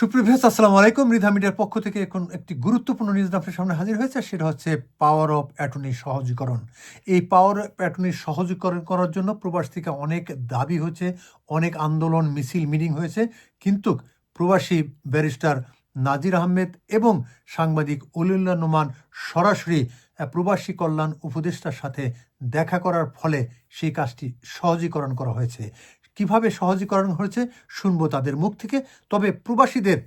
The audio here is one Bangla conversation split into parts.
সুপ্রিয় ভিউয়ার্স, আসসালামু আলাইকুম। রিধা মিডিয়ার পক্ষ থেকে এখন একটি গুরুত্বপূর্ণ নিউজ আপনার সামনে হাজির হয়েছে সেটা হচ্ছে পাওয়ার অফ অ্যাটর্নি সহজীকরণ। এই পাওয়ার অফ অ্যাটর্নি সহজীকরণ করার জন্য প্রবাস থেকে অনেক দাবি হয়েছে অনেক আন্দোলন মিছিল মিটিং হয়েছে। কিন্তু প্রবাসী ব্যারিস্টার নাজির আহমেদ এবং সাংবাদিক অলিউল্লাহ নোমান সরাসরি প্রবাসী কল্যাণ উপদেষ্টার সাথে দেখা করার ফলে সেই কাজটি সহজীকরণ করা হয়েছে। কীভাবে সহজীকরণ হয়েছে শুনব তাদের মুখ থেকে। তবে প্রবাসীদের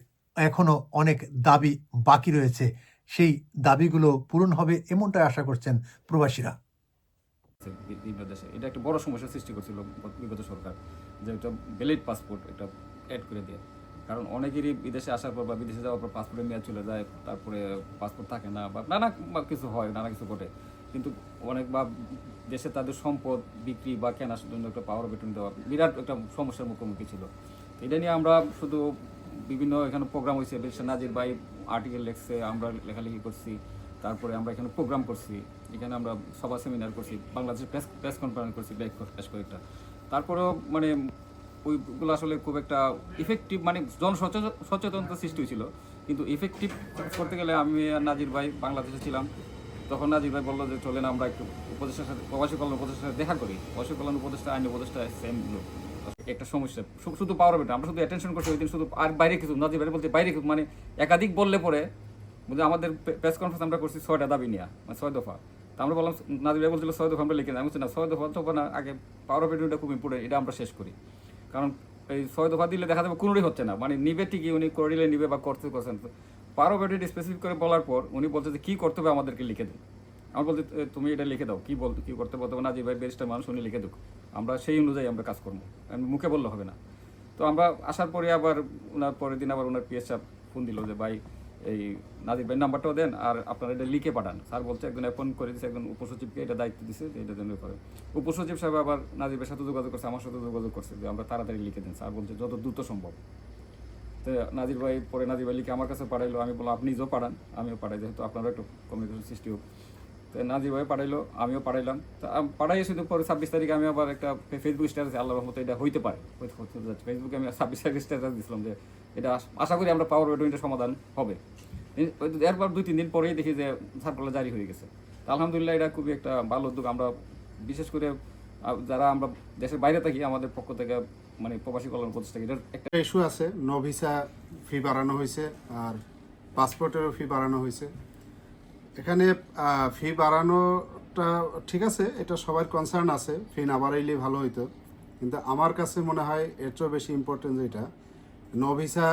এখনও অনেক দাবি বাকি রয়েছে। সেই দাবিগুলো পূরণ হবে এমনটাই আশা করছেন প্রবাসীরা। এটা একটা বড় সমস্যার সৃষ্টি করছিল বিগত সরকার যে একটা ভ্যালিড পাসপোর্ট একটা অ্যাড করে দিয়ে। কারণ অনেকেরই বিদেশে আসার পর বা বিদেশে যাওয়ার পর পাসপোর্টের মেয়াদ চলে যায়, তারপরে পাসপোর্ট থাকে না বা নানা কিছু হয়, নানা কিছু ঘটে। কিন্তু অনেক বা দেশে তাদের সম্পদ বিক্রি বা কেনার জন্য একটা পাওয়ার বেতন দেওয়া বিরাট একটা সমস্যার মুখোমুখি ছিল। এটা নিয়ে আমরা শুধু বিভিন্ন এখানে প্রোগ্রাম হয়েছে করে নাজির ভাই আর্টিকেল লেখছে, আমরা লেখালেখি করছি, তারপরে আমরা এখানে প্রোগ্রাম করছি, এখানে আমরা সভা সেমিনার করছি, বাংলাদেশের প্রেস প্রেস কনফারেন্স করছি, বেশ বেশ কয়েকটা। তারপরেও মানে ওইগুলো আসলে খুব একটা ইফেক্টিভ মানে জন সচেতনতা সৃষ্টি হয়েছিল। কিন্তু ইফেক্টিভ করতে গেলে আমি আর নাজির ভাই বাংলাদেশে ছিলাম। তখন নাজির ভাই বলল যে, চলেন আমরা একটু উপদেষ্টার সাথে, প্রবাসী কল্যাণ উপদেষ্টার সাথে দেখা করি। প্রবাসী কল্যাণ উপদেষ্টা, আইন উপদেষ্টা সেম লোক একটা সমস্যা। শুধু পাওয়ার বেটা আমরা শুধু অ্যাটেনশন করছি ওই দিন, শুধু আর বাইরে কিছু নাজির ভাই বলতে বাইরে কিছু মানে একাধিক বললে পরে বুঝলি আমাদের প্রেস কনফারেন্স আমরা করছি ছয়টা দাবি নিয়ে মানে ছয় দফা। তা আমরা বললাম নাজির ভাই বলছিল ছয় দফা আমরা লিখে আমি বলছি, না, ছয় দফা তো না, আগে পাওয়ার বেটুটা খুব ইম্পর্টেন্ট এটা আমরা শেষ করি। কারণ এই ছয় দফা দিলে দেখা যাবে কোনোটাই হচ্ছে না। মানে নিবে ঠিকই, উনি করিলে নিবে বা করতে করছেন। পারো বেটুটি স্পেসিফিক করে বলার পর উনি বলছে যে, কী করতে হবে আমাদেরকে লিখে দিন আমার বলতে তুমি এটা লিখে দাও। কি বল, কী করতে বলতে না যে ভাই বেরিস্টার মানুষ, উনি লিখে দেখ আমরা সেই অনুযায়ী আমরা কাজ করব। মুখে বললে হবে না। তো আমরা আসার পরে আবার ওনার পরের দিন আবার ওনার পিএস ফোন দিল যে, ভাই, এই নাজির ভাই নাম্বারটাও দেন আর আপনারা এটা লিখে পাঠান। স্যার বলছে, একজন অ্যাপয়েন্ট করে দিচ্ছে একজন উপসচিবকে এটা দায়িত্ব দিচ্ছে যে এটা জন্য করে। উপসচিব সাহেব আবার ভাইয়ের সাথে যোগাযোগ করছে, আমার সাথে যোগাযোগ করছে যে, আমরা তাড়াতাড়ি লিখে দিন। স্যার বলছে, যত দ্রুত সম্ভব। তো নাজির ভাই পরে নাজির ভাই লিখে আমার কাছে পাঠাইলো, আমি বললাম, আপনি নিজেও পাঠান, আমিও পাঠাই যেহেতু আপনারও একটু কমিউনিকেশন সৃষ্টি হোক। তো নাজির ভাই পাঠাইলো, আমিও পাঠাইলাম। তো আম- পাঠাই শুধু পরে ছাব্বিশ তারিখে আমি আবার একটা ফেসবুক স্ট্যাটাস আল্লাহর রহমতে এটা হইতে পারে। ফেসবুকে আমি ছাব্বিশ তারিখে স্ট্যাটাস দিয়েছিলাম যে এটা আশা করি আমরা পাওয়ার ওয়েটিংটা সমাধান হবে। এরপর দুই, তিন দিন পরেই দেখি যে সার্কুলার জারি হয়ে গেছে। আলহামদুলিল্লাহ এটা খুবই একটা ভালো উদ্যোগ। আমরা বিশেষ করে যারা আমরা দেশের বাইরে থাকি, আমাদের পক্ষ থেকে মানে প্রবাসী কল্যাণ প্রতিষ্ঠা এটার একটা ইস্যু আছে নো ভিসা ফি বাড়ানো হয়েছে আর পাসপোর্টেরও ফি বাড়ানো হয়েছে। এখানে ফি বাড়ানোটা ঠিক আছে, এটা সবার কনসার্ন আছে ফি না বাড়াইলে ভালো হইতো। কিন্তু আমার কাছে মনে হয় এর চেয়েও বেশি ইম্পর্টেন্ট যেটা নো ভিসা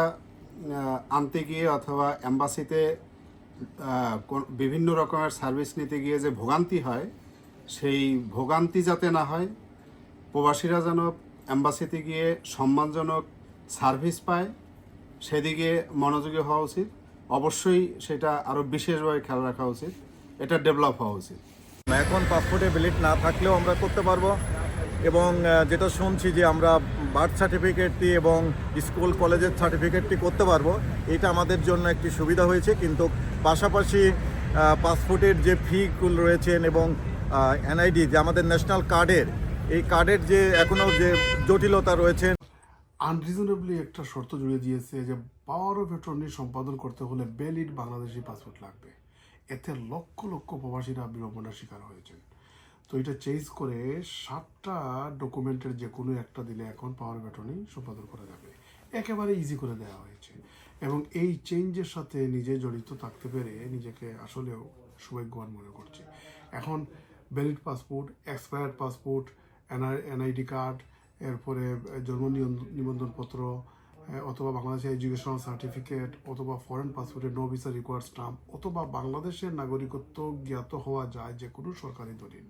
আনতে গিয়ে অথবা অ্যাম্বাসিতে বিভিন্ন রকমের সার্ভিস নিতে গিয়ে যে ভোগান্তি হয়, সেই ভোগান্তি যাতে না হয়, প্রবাসীরা যেন অ্যাম্বাসিতে গিয়ে সম্মানজনক সার্ভিস পায়, সেদিকে মনোযোগী হওয়া উচিত। অবশ্যই সেটা আরও বিশেষভাবে খেয়াল রাখা উচিত। এটা ডেভেলপ হওয়া উচিত। এখন পাসপোর্টে ভ্যালিড না থাকলেও আমরা করতে পারব এবং যেটা শুনছি যে আমরা বার্থ সার্টিফিকেটটি এবং স্কুল কলেজের সার্টিফিকেটটি করতে পারব, এটা আমাদের জন্য একটি সুবিধা হয়েছে। কিন্তু পাশাপাশি পাসপোর্টের যে ফিগুলো রয়েছেন এবং এনআইডি যে আমাদের ন্যাশনাল কার্ডের এই কার্ডের যে এখনও যে জটিলতা রয়েছে আনরিজনেবলি একটা শর্ত জুড়ে দিয়েছে যে পাওয়ার অফ অ্যাটর্নি সম্পাদন করতে হলে ভ্যালিড বাংলাদেশি পাসপোর্ট লাগবে। এতে লক্ষ লক্ষ প্রবাসীরা বিড়ম্বনার শিকার হয়েছেন। তো এটা চেঞ্জ করে সাতটা ডকুমেন্টের যে কোনো একটা দিলে এখন পাওয়ার অফ অ্যাটর্নি সম্পাদন করা যাবে। একেবারে ইজি করে দেওয়া হয়েছে। এবং এই চেঞ্জের সাথে নিজে জড়িত থাকতে পেরে নিজেকে আসলেও সৌভাগ্যবান মনে করছে। এখন valid passport expired passport N I, N I D card, এরপরে জন্ম নিবন্ধ- নিবন্ধনপত্র অথবা বাংলাদেশের এডুকেশনাল সার্টিফিকেট, অথবা ফরেন পাসপোর্টের নো ভিসা রিকোয়ার্ড স্টাম্প, অথবা বাংলাদেশের নাগরিকত্ব জ্ঞাত হওয়া যায় যে কোনো সরকারি দলিল।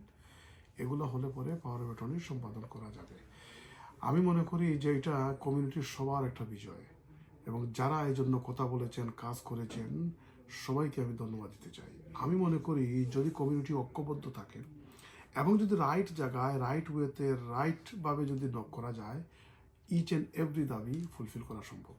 এগুলো হলে পরে পাওয়ার অ্যাটর্নি সম্পাদন করা যাবে। আমি মনে করি যে এটা কমিউনিটির সবার একটা বিষয় এবং যারা এই জন্য কথা বলেছেন, কাজ করেছেন, সবাইকে আমি ধন্যবাদ দিতে চাই। আমি মনে করি যদি কমিউনিটি ঐক্যবদ্ধ থাকে এবং যদি রাইট জায়গায় রাইট ওয়েতে রাইটভাবে যদি নক করা যায় ইচ অ্যান্ড এভরি দাবি ফুলফিল করা সম্ভব।